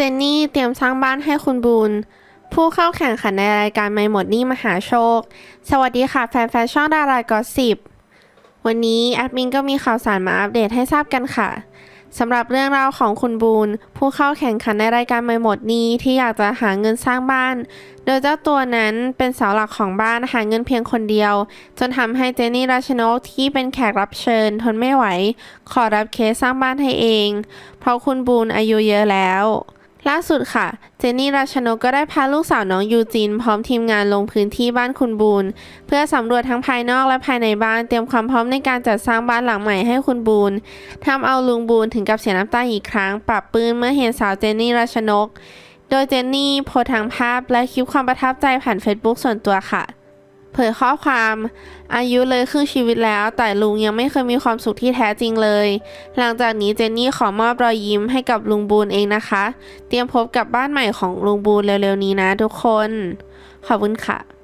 เจนนี่เตรียมสร้างบ้านให้คุณบูนผู้เข้าแข่งขันในรายการไม่หมดนี่มหาโชค สวัสดีค่ะแฟนๆช่องดารากอสิบวันนี้แอดมินก็มีข่าวสารมาอัปเดตให้ทราบกันค่ะสำหรับเรื่องราวของคุณบูนผู้เข้าแข่งขันในรายการไม่หมดนี้ที่อยากจะหาเงินสร้างบ้าน โดยเจ้าตัวนั้นเป็นเสาหลักของบ้านหาเงินเพียงคนเดียว จนทำให้เจนนี่ราชนกที่เป็นแขกรับเชิญ ทนไม่ไหว ขอรับเคสสร้างบ้านให้เอง เพราะคุณบูนอายุเยอะแล้ว ล่าสุดค่ะ เจนนี่ราชนกก็ได้พาลูกสาวน้องยูจิน พร้อมทีมงานลงพื้นที่บ้านคุณบูนเพื่อสำรวจทั้งภายนอกและภายในบ้านเตรียมความพร้อมในการจัดสร้างบ้านหลังใหม่ให้คุณบูนทำเอาลุงบูนถึงกับเสียน้ำตาอีกครั้ง ปรับปลื้มเมื่อเห็นสาวเจนนี่ราชนก โดยเจนนี่โพสทางภาพและคลิปความประทับใจผ่านเฟซบุ๊กส่วนตัวค่ะ เผยข้อความอายุเลยครึ่งชีวิตแล้ว แต่ลุงยังไม่เคยมีความสุขที่แท้จริงเลย หลังจากนี้เจนนี่ขอมอบรอยยิ้มให้กับลุงบูนเองนะคะ เตรียมพบกับบ้านใหม่ของลุงบูนเร็วๆนี้นะทุกคน ขอบคุณค่ะ